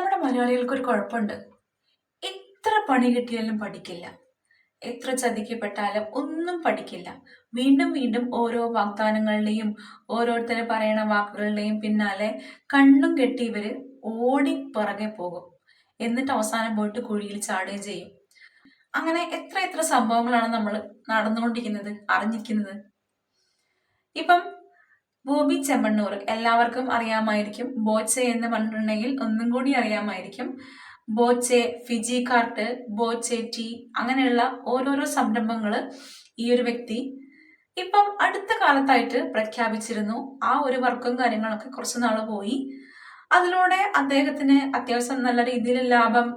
നമ്മുടെ മലയാളികൾക്ക് ഒരു കുഴപ്പമുണ്ട്. എത്ര പണി കിട്ടിയാലും പഠിക്കില്ല. എത്ര ചതിക്കപ്പെട്ടാലും ഒന്നും പഠിക്കില്ല. വീണ്ടും വീണ്ടും ഓരോ വാഗ്ദാനങ്ങളുടെയും ഓരോരുത്തർ പറയണ വാക്കുകളുടെയും പിന്നാലെ കണ്ണും കെട്ടി ഇവർ ഓടി പുറകെ പോകും. എന്നിട്ട് അവസാനം പോയിട്ട് കുഴിയിൽ ചാടുകയും ചെയ്യും. അങ്ങനെ എത്ര എത്ര സംഭവങ്ങളാണ് നമ്മൾ നടന്നുകൊണ്ടിരിക്കുന്നത് അറിഞ്ഞിരിക്കുന്നത്. ഇപ്പം ബോബി ചെമ്മണ്ണൂർ. എല്ലാവർക്കും അറിയാമായിരിക്കും. ബോച്ചെ എന്ന് പറഞ്ഞിട്ടുണ്ടെങ്കിൽ ഒന്നും കൂടി അറിയാമായിരിക്കും. Boche Fiji cart Boche tea അങ്ങനെയുള്ള ഓരോരോ സംരംഭങ്ങൾ ഈ ഒരു വ്യക്തി ഇപ്പം അടുത്ത കാലത്തായിട്ട് പ്രഖ്യാപിച്ചിരുന്നു. ആ ഒരു വർക്കും കാര്യങ്ങളൊക്കെ കുറച്ച് നാൾ പോയി. അതിലൂടെ അദ്ദേഹത്തിന് അത്യാവശ്യം നല്ല രീതിയിൽ ലാഭം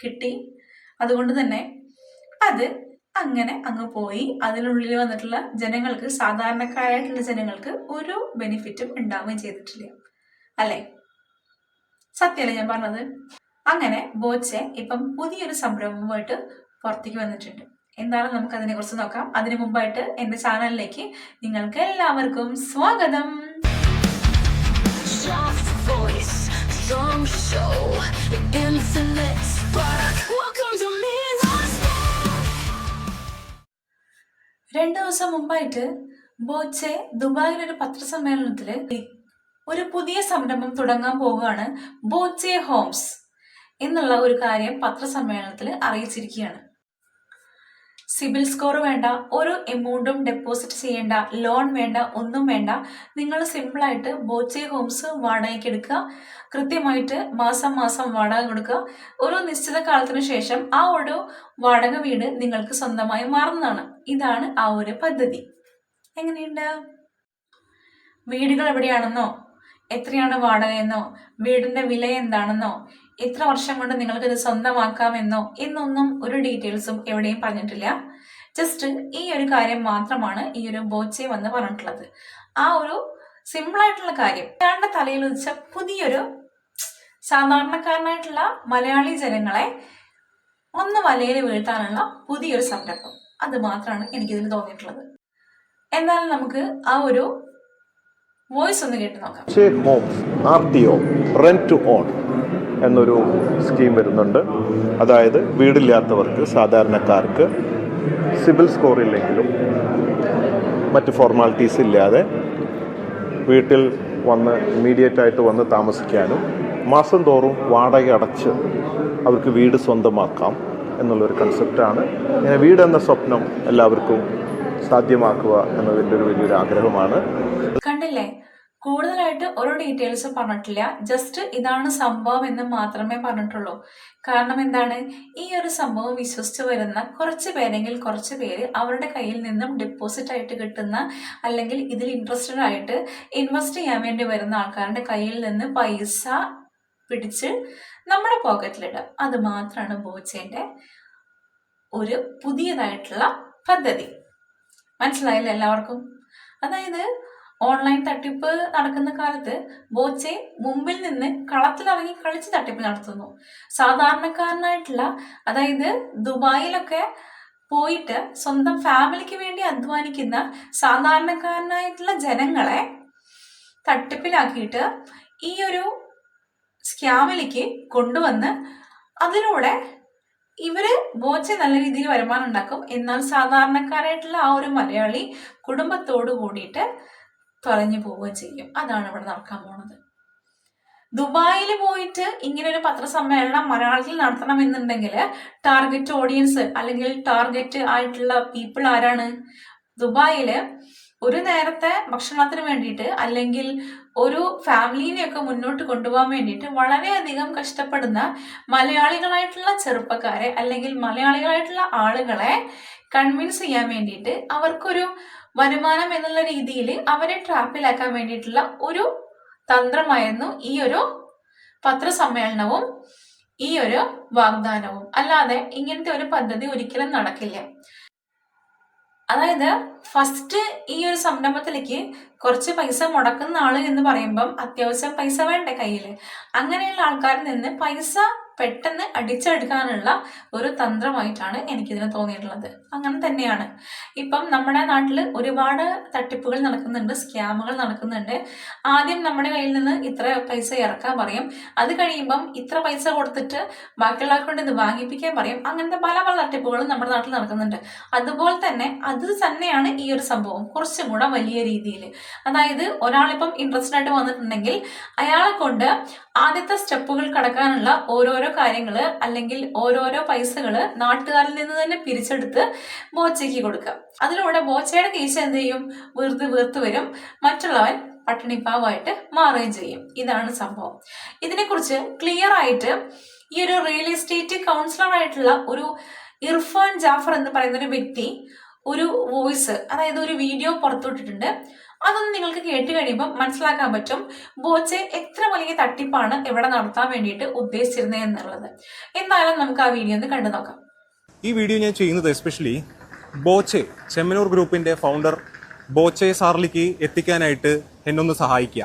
കിട്ടി. അതുകൊണ്ട് തന്നെ അത് അങ്ങനെ അങ്ങ് പോയി. അതിനുള്ളിൽ വന്നിട്ടുള്ള ജനങ്ങൾക്ക് സാധാരണക്കാരായിട്ടുള്ള ജനങ്ങൾക്ക് ഒരു ബെനിഫിറ്റും ഉണ്ടാവുകയും ചെയ്തിട്ടില്ല. അല്ലേ? സത്യമല്ലേ ഞാൻ പറഞ്ഞത്? അങ്ങനെ ബോച്ചെ ഇപ്പം പുതിയൊരു സംരംഭമായിട്ട് പുറത്തേക്ക് വന്നിട്ടുണ്ട്. എന്താണ് നമുക്ക് അതിനെ കുറിച്ച് നോക്കാം. അതിനു മുമ്പായിട്ട് എന്റെ ചാനലിലേക്ക് നിങ്ങൾക്ക് എല്ലാവർക്കും സ്വാഗതം strong show, it infinite spark. രണ്ടു ദിവസം മുമ്പായിട്ട് ബോച്ചെ ദുബായിൽ ഒരു പത്രസമ്മേളനത്തിൽ ഒരു പുതിയ സംരംഭം തുടങ്ങാൻ പോവുകയാണ് ബോച്ചെ ഹോംസ് എന്നുള്ള ഒരു കാര്യം പത്രസമ്മേളനത്തിൽ അറിയിച്ചിരിക്കുകയാണ്. സിബിൽ സ്കോർ വേണ്ട ഒരു എമൗണ്ടും ഡെപ്പോസിറ്റ് ചെയ്യേണ്ട ലോൺ വേണ്ട ഒന്നും വേണ്ട. നിങ്ങൾ സിമ്പിളായിട്ട് ബോച്ചെ ഹോംസ് വാടകയ്ക്ക് എടുക്കുക. കൃത്യമായിട്ട് മാസം മാസം വാടക കൊടുക്കുക. ഒരു നിശ്ചിത കാലത്തിനു ശേഷം ആ ഒരു വാടക വീട് നിങ്ങൾക്ക് സ്വന്തമായി മാറുന്നതാണ്. ഇതാണ് ആ ഒരു പദ്ധതി. എങ്ങനെയുണ്ട്? വീടുകൾ എവിടെയാണെന്നോ എത്രയാണ് വാടകയെന്നോ വീടിന്റെ വില എന്താണെന്നോ എത്ര വർഷം കൊണ്ട് നിങ്ങൾക്ക് ഇത് സ്വന്തമാക്കാമെന്നോ എന്നൊന്നും ഒരു ഡീറ്റെയിൽസും എവിടെയും പറഞ്ഞിട്ടില്ല. ജസ്റ്റ് ഈ ഒരു കാര്യം മാത്രമാണ് ഈ ഒരു ബോച്ചെ വന്ന് പറഞ്ഞിട്ടുള്ളത്. ആ ഒരു സിമ്പിൾ ആയിട്ടുള്ള കാര്യം. അയാളുടെ തലയിൽ വെച്ച പുതിയൊരു സാധാരണക്കാരനായിട്ടുള്ള മലയാളി ജനങ്ങളെ ഒന്ന് വലയിൽ വീഴ്ത്താനുള്ള പുതിയൊരു സംരംഭം. അത് മാത്രമാണ് എനിക്കിതിൽ തോന്നിയിട്ടുള്ളത്. എന്നാൽ നമുക്ക് ആ ഒരു വോയിസ് ഒന്ന് കേട്ട് നോക്കാം. ഹോംസ് ആർ ടു ഓൺ എന്നൊരു സ്കീം വരുന്നുണ്ട്. അതായത് വീടില്ലാത്തവർക്ക് സാധാരണക്കാർക്ക് സിവിൽ സ്കോർ ഇല്ലെങ്കിലും മറ്റ് ഫോർമാലിറ്റീസ് ഇല്ലാതെ വീട്ടിൽ വന്ന് ഇമ്മീഡിയറ്റ് ആയിട്ട് വന്ന് താമസിക്കാനും മാസം തോറും വാടക അടച്ച് അവർക്ക് വീട് സ്വന്തമാക്കാം. എന്നുള്ളൊരു കൺസെപ്റ്റാണ് ഇങ്ങനെ വീടെന്ന സ്വപ്നം എല്ലാവർക്കും സാധ്യമാക്കുക എന്നതിന്റെ ഒരു വലിയൊരു ആഗ്രഹമാണ്. കണ്ടില്ലേ? കൂടുതലായിട്ട് ഒരു ഡീറ്റെയിൽസും പറഞ്ഞിട്ടില്ല. ജസ്റ്റ് ഇതാണ് സംഭവം എന്ന് മാത്രമേ പറഞ്ഞിട്ടുള്ളൂ. കാരണം എന്താണ്? ഈ ഒരു സംഭവം വിശ്വസിച്ച് വരുന്ന കുറച്ച് പേരെങ്കിൽ കുറച്ച് പേര് അവരുടെ കയ്യിൽ നിന്നും ഡെപ്പോസിറ്റ് ആയിട്ട് കിട്ടുന്ന അല്ലെങ്കിൽ ഇതിൽ ഇൻട്രസ്റ്റഡ് ആയിട്ട് ഇൻവെസ്റ്റ് ചെയ്യാൻ വേണ്ടി വരുന്ന ആൾക്കാരുടെ കയ്യിൽ നിന്ന് പൈസ പിടിച്ച് നമ്മുടെ പോക്കറ്റിലിടുക അത് മാത്രമാണ് ബോച്ചേന്റെ ഒരു പുതിയതായിട്ടുള്ള പദ്ധതി. മനസ്സിലായില്ല എല്ലാവർക്കും? അതായത് ഓൺലൈൻ തട്ടിപ്പ് നടക്കുന്ന കാലത്ത് ബോച്ചെ മുമ്പിൽ നിന്ന് കളത്തിലിറങ്ങി കളിച്ച് തട്ടിപ്പ് നടത്തുന്നു. സാധാരണക്കാരനായിട്ടുള്ള അതായത് ദുബായിലൊക്കെ പോയിട്ട് സ്വന്തം ഫാമിലിക്ക് വേണ്ടി അധ്വാനിക്കുന്ന സാധാരണക്കാരനായിട്ടുള്ള ജനങ്ങളെ തട്ടിപ്പിലാക്കിയിട്ട് ഈ ഒരു സ്കാമിലേക്ക് കൊണ്ടുവന്ന് അതിലൂടെ ഇവർ ബോച്ചെ നല്ല രീതിയിൽ വരുമാനം ഉണ്ടാക്കും. എന്നാൽ സാധാരണക്കാരായിട്ടുള്ള ആ ഒരു മലയാളി കുടുംബത്തോട് കൂടിയിട്ട് തുറഞ്ഞു പോവുകയും ചെയ്യും. അതാണ് ഇവിടെ നടക്കാൻ പോണത്. ദുബായിൽ പോയിട്ട് ഇങ്ങനെ ഒരു പത്രസമ്മേളനം മലയാളത്തിൽ നടത്തണം എന്നുണ്ടെങ്കിൽ ടാർഗറ്റ് ഓഡിയൻസ് അല്ലെങ്കിൽ ടാർഗറ്റ് ആയിട്ടുള്ള പീപ്പിൾ ആരാണ്? ദുബായിൽ ഒരു നേരത്തെ ഭക്ഷണത്തിന് വേണ്ടിയിട്ട് അല്ലെങ്കിൽ ഒരു ഫാമിലിനെയൊക്കെ മുന്നോട്ട് കൊണ്ടുപോകാൻ വേണ്ടിയിട്ട് വളരെയധികം കഷ്ടപ്പെടുന്ന മലയാളികളായിട്ടുള്ള ചെറുപ്പക്കാരെ അല്ലെങ്കിൽ മലയാളികളായിട്ടുള്ള ആളുകളെ കൺവിൻസ് ചെയ്യാൻ വേണ്ടിയിട്ട് അവർക്കൊരു വരുമാനം എന്നുള്ള രീതിയിൽ അവരെ ട്രാപ്പിലാക്കാൻ വേണ്ടിയിട്ടുള്ള ഒരു തന്ത്രമായിരുന്നു ഈ ഒരു പത്രസമ്മേളനവും ഈ ഒരു വാഗ്ദാനവും. അല്ലാതെ ഇങ്ങനത്തെ ഒരു പദ്ധതി ഒരിക്കലും നടക്കില്ല. അതായത് ഫസ്റ്റ് ഈ ഒരു സംരംഭത്തിലേക്ക് കുറച്ച് പൈസ മുടക്കുന്ന ആൾ എന്ന് പറയുമ്പം അത്യാവശ്യം പൈസ വേണ്ടേ കയ്യിൽ അങ്ങനെയുള്ള ആൾക്കാരിൽ നിന്ന് പൈസ പെട്ടെന്ന് അടിച്ചെടുക്കാനുള്ള ഒരു തന്ത്രമായിട്ടാണ് എനിക്കിതിന് തോന്നിയിട്ടുള്ളത്. അങ്ങനെ തന്നെയാണ്. ഇപ്പം നമ്മുടെ നാട്ടിൽ ഒരുപാട് തട്ടിപ്പുകൾ നടക്കുന്നുണ്ട് സ്കാമുകൾ നടക്കുന്നുണ്ട്. ആദ്യം നമ്മുടെ കയ്യിൽ നിന്ന് ഇത്ര പൈസ ഇറക്കാൻ പറയും. അത് കഴിയുമ്പം ഇത്ര പൈസ കൊടുത്തിട്ട് ബാക്കിയുള്ള കൊണ്ട് ഇത് വാങ്ങിപ്പിക്കാൻ പറയും. അങ്ങനത്തെ പല പല തട്ടിപ്പുകളും നമ്മുടെ നാട്ടിൽ നടക്കുന്നുണ്ട്. അതുപോലെ തന്നെ അത് തന്നെയാണ് ഈ ഒരു സംഭവം കുറച്ചും കൂടെ വലിയ രീതിയിൽ അതായത് ഒരാളിപ്പം ഇൻട്രസ്റ്റഡ് ആയിട്ട് വന്നിട്ടുണ്ടെങ്കിൽ അയാളെ കൊണ്ട് ആദ്യത്തെ സ്റ്റെപ്പുകൾ കടക്കാനുള്ള ഓരോരോ കാര്യങ്ങൾ അല്ലെങ്കിൽ ഓരോരോ പൈസകൾ നാട്ടുകാരിൽ നിന്ന് തന്നെ പിരിച്ചെടുത്ത് ബോച്ചയ്ക്ക് കൊടുക്കുക. അതിലൂടെ ബോച്ചയുടെ കേസ് എന്ത് ചെയ്യും? വീർത്ത് വീർത്ത് വരും. മറ്റുള്ളവൻ പട്ടിണിപ്പാവായിട്ട് മാറുകയും ചെയ്യും. ഇതാണ് സംഭവം. ഇതിനെക്കുറിച്ച് ക്ലിയർ ആയിട്ട് ഈ ഒരു റിയൽ എസ്റ്റേറ്റ് കൗൺസിലർ ആയിട്ടുള്ള ഒരു ഇർഫാൻ ജാഫർ എന്ന് പറയുന്ന ഒരു വ്യക്തി ഒരു വോയിസ് അതായത് ഒരു വീഡിയോ പുറത്തുവിട്ടിട്ടുണ്ട്. അതൊന്ന് നിങ്ങൾക്ക് കേട്ട് കഴിയുമ്പോൾ മനസ്സിലാക്കാൻ പറ്റും ബോച്ചെ എത്ര വലിയ തട്ടിപ്പാണ് ഇവിടെ നടത്താൻ വേണ്ടിയിട്ട് ഉദ്ദേശിച്ചിരുന്നത് എന്നുള്ളത്. എന്തായാലും നമുക്ക് ആ വീഡിയോ ഒന്ന് കണ്ടു നോക്കാം. ഈ വീഡിയോ ഞാൻ ചെയ്യുന്നത് എസ്പെഷ്യലി ബോച്ചെ ചെമ്മനൂർ ഗ്രൂപ്പിന്റെ ഫൗണ്ടർ ബോച്ചെ സാറിലേക്ക് എത്തിക്കാനായിട്ട് എന്നൊന്ന് സഹായിക്കുക.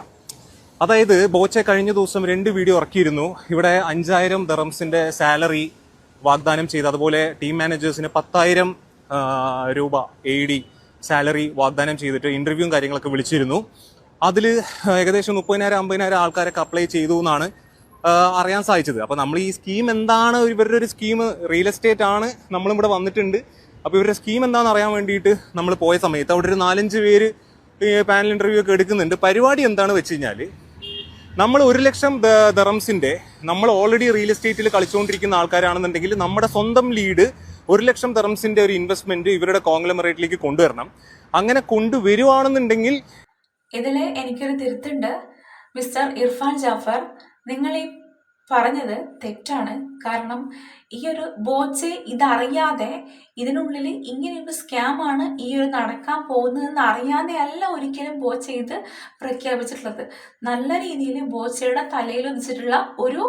അതായത് ബോച്ചെ കഴിഞ്ഞ ദിവസം രണ്ട് വീഡിയോ ഇറക്കിയിരുന്നു. ഇവിടെ അഞ്ചായിരം ദറംസിന്റെ സാലറി വാഗ്ദാനം ചെയ്ത് അതുപോലെ ടീം മാനേജേഴ്സിന് പത്തായിരം രൂപ എ ഡി സാലറി വാഗ്ദാനം ചെയ്തിട്ട് ഇന്റർവ്യൂ കാര്യങ്ങളൊക്കെ വിളിച്ചിരുന്നു. അതിൽ ഏകദേശം മുപ്പതിനായിരം അമ്പതിനായിരം ആൾക്കാരൊക്കെ അപ്ലൈ ചെയ്തു എന്നാണ് അറിയാൻ സാധിച്ചത്. അപ്പോൾ നമ്മൾ ഈ സ്കീം എന്താണ് ഇവരുടെ ഒരു സ്കീം റിയൽ എസ്റ്റേറ്റ് ആണ് നമ്മളും ഇവിടെ വന്നിട്ടുണ്ട്. അപ്പോൾ ഇവരുടെ സ്കീം എന്താണെന്ന് അറിയാൻ വേണ്ടിയിട്ട് നമ്മൾ പോയ സമയത്ത് അവിടെ ഒരു നാലഞ്ച് പേര് പാനൽ ഇന്റർവ്യൂ ഒക്കെ എടുക്കുന്നുണ്ട്. പരിപാടി എന്താണ് വെച്ച് കഴിഞ്ഞാൽ നമ്മൾ ഒരു ലക്ഷം ദറംസിന്റെ നമ്മൾ ഓൾറെഡി റിയൽ എസ്റ്റേറ്റിൽ കളിച്ചുകൊണ്ടിരിക്കുന്ന ആൾക്കാരാണെന്നുണ്ടെങ്കിൽ നമ്മുടെ സ്വന്തം ലീഡ് ഒരു ലക്ഷം തെറംസിന്റെ ഒരു ഇൻവെസ്റ്റ്മെന്റ് ഇവരുടെ കോൺഗ്ലമറേറ്റിലേക്ക് കൊണ്ടുവരണം. അങ്ങനെ കൊണ്ടുവരുവാണെന്നുണ്ടെങ്കിൽ ഇതിൽ എനിക്കൊരു തിരുത്തുണ്ട്. മിസ്റ്റർ ഇർഫാൻ ജാഫർ നിങ്ങൾ ഈ പറഞ്ഞത് തെറ്റാണ്. കാരണം ഈ ഒരു ബോച്ചെ ഇതറിയാതെ ഇതിനുള്ളിൽ ഇങ്ങനെയൊരു സ്കാമാണ് ഈ ഒരു നടക്കാൻ പോകുന്നതെന്ന് അറിയാതെ അല്ല ഒരിക്കലും ബോച്ച ഇത് പ്രഖ്യാപിച്ചിട്ടുള്ളത്. നല്ല രീതിയിൽ ബോച്ചയുടെ തലയിൽ വെച്ചിട്ടുള്ള ഒരു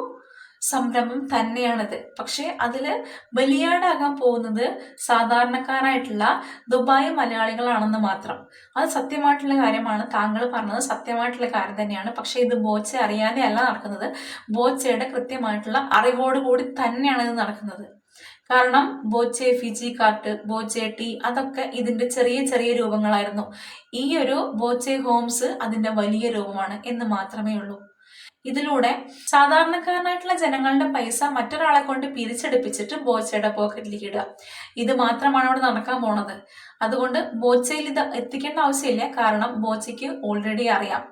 സംരംഭം തന്നെയാണിത്. പക്ഷെ അതിൽ ബലിയാടാകാൻ പോകുന്നത് സാധാരണക്കാരായിട്ടുള്ള ദുബായ് മലയാളികളാണെന്ന് മാത്രം. അത് സത്യമായിട്ടുള്ള കാര്യമാണ്. താങ്കൾ പറഞ്ഞത് സത്യമായിട്ടുള്ള കാര്യം തന്നെയാണ്. പക്ഷെ ഇത് ബോച്ച അറിയാതെ അല്ല നടക്കുന്നത്. ബോച്ചയുടെ കൃത്യമായിട്ടുള്ള അറിവോടുകൂടി തന്നെയാണ് ഇത് നടക്കുന്നത്. കാരണം Boche Fiji cart Boche tea അതൊക്കെ ഇതിന്റെ ചെറിയ ചെറിയ രൂപങ്ങളായിരുന്നു. ഈ ഒരു ബോച്ചെ ഹോംസ് അതിന്റെ വലിയ രൂപമാണ് എന്ന് മാത്രമേ ഉള്ളൂ. ഇതിലൂടെ സാധാരണക്കാരനായിട്ടുള്ള ജനങ്ങളുടെ പൈസ മറ്റൊരാളെ കൊണ്ട് പിരിച്ചെടുപ്പിച്ചിട്ട് ബോച്ചയുടെ പോക്കറ്റിലേക്ക് ഇടുക. ഇത് മാത്രമാണ് അവിടെ നടക്കാൻ പോണത്. അതുകൊണ്ട് ബോച്ചയിൽ ഇത് എത്തിക്കേണ്ട ആവശ്യമില്ല. കാരണം ബോച്ചയ്ക്ക് ഓൾറെഡി അറിയാം.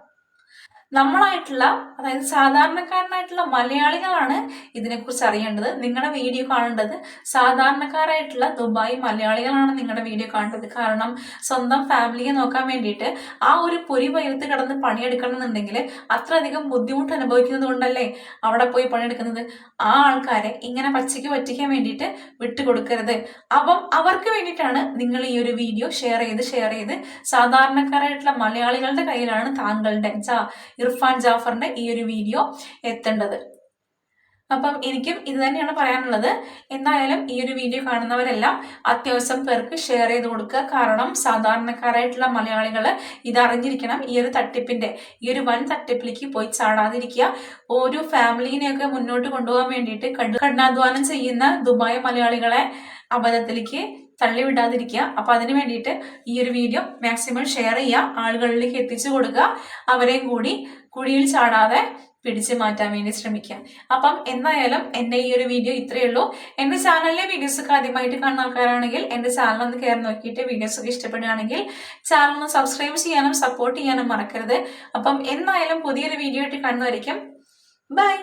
നമ്മളായിട്ടുള്ള അതായത് സാധാരണക്കാരനായിട്ടുള്ള മലയാളികളാണ് ഇതിനെക്കുറിച്ച് അറിയേണ്ടത്. നിങ്ങളുടെ വീഡിയോ കാണേണ്ടത് സാധാരണക്കാരായിട്ടുള്ള ദുബായ് മലയാളികളാണ് നിങ്ങളുടെ വീഡിയോ കാണേണ്ടത്. കാരണം സ്വന്തം ഫാമിലിയെ നോക്കാൻ വേണ്ടിയിട്ട് ആ ഒരു പൊരി പയർത്ത് കിടന്ന് പണിയെടുക്കണം എന്നുണ്ടെങ്കിൽ അത്രയധികം ബുദ്ധിമുട്ട് അനുഭവിക്കുന്നത് കൊണ്ടല്ലേ അവിടെ പോയി പണിയെടുക്കുന്നത്? ആ ആൾക്കാരെ ഇങ്ങനെ പച്ചയ്ക്ക് പറ്റിക്കാൻ വേണ്ടിയിട്ട് വിട്ടുകൊടുക്കരുത്. അപ്പം അവർക്ക് വേണ്ടിയിട്ടാണ് നിങ്ങൾ ഈ ഒരു വീഡിയോ ഷെയർ ചെയ്ത് ഷെയർ ചെയ്ത് സാധാരണക്കാരായിട്ടുള്ള മലയാളികളുടെ കയ്യിലാണ് താങ്കളുടെ. ഇർഫാൻ ജാഫറിന്റെ ഈ ഒരു വീഡിയോ എത്തേണ്ടത്. അപ്പം എനിക്കും ഇത് തന്നെയാണ് പറയാനുള്ളത്. എന്തായാലും ഈ ഒരു വീഡിയോ കാണുന്നവരെല്ലാം അത്യാവശ്യം പേർക്ക് ഷെയർ ചെയ്ത് കൊടുക്കുക. കാരണം സാധാരണക്കാരായിട്ടുള്ള മലയാളികൾ ഇതറിഞ്ഞിരിക്കണം ഈ ഒരു തട്ടിപ്പിന്റെ ഈ ഒരു വൻ തട്ടിപ്പിലേക്ക് പോയി ചാടാതിരിക്കുക. ഓരോ ഫാമിലിനെയൊക്കെ മുന്നോട്ട് കൊണ്ടുപോകാൻ വേണ്ടിയിട്ട് കഠി- കഠിനാധ്വാനം ചെയ്യുന്ന ദുബായ് മലയാളികളെ അബദ്ധത്തിലേക്ക് തള്ളിവിടാതിരിക്കുക അപ്പൊ അതിന് വേണ്ടിയിട്ട് ഈ ഒരു വീഡിയോ മാക്സിമം ഷെയർ ചെയ്യുക. ആളുകളിലേക്ക് എത്തിച്ചു കൊടുക്കുക. അവരെയും കൂടി കുഴിയിൽ ചാടാതെ പിടിച്ചു മാറ്റാൻ വേണ്ടി ശ്രമിക്കുക. അപ്പം എന്തായാലും എന്റെ ഈ ഒരു വീഡിയോ ഇത്രയേ ഉള്ളൂ. എന്റെ ചാനലിലെ വീഡിയോസ് ഒക്കെ ആദ്യമായിട്ട് കാണുന്ന ആൾക്കാരാണെങ്കിൽ എന്റെ ചാനൽ ഒന്ന് കയറി നോക്കിയിട്ട് വീഡിയോസ് ഒക്കെ ഇഷ്ടപ്പെടുകയാണെങ്കിൽ ചാനൽ ഒന്ന് സബ്സ്ക്രൈബ് ചെയ്യാനും സപ്പോർട്ട് ചെയ്യാനും മറക്കരുത്. അപ്പം എന്തായാലും പുതിയൊരു വീഡിയോ ആയിട്ട് കാണുന്നതായിരിക്കും. ബൈ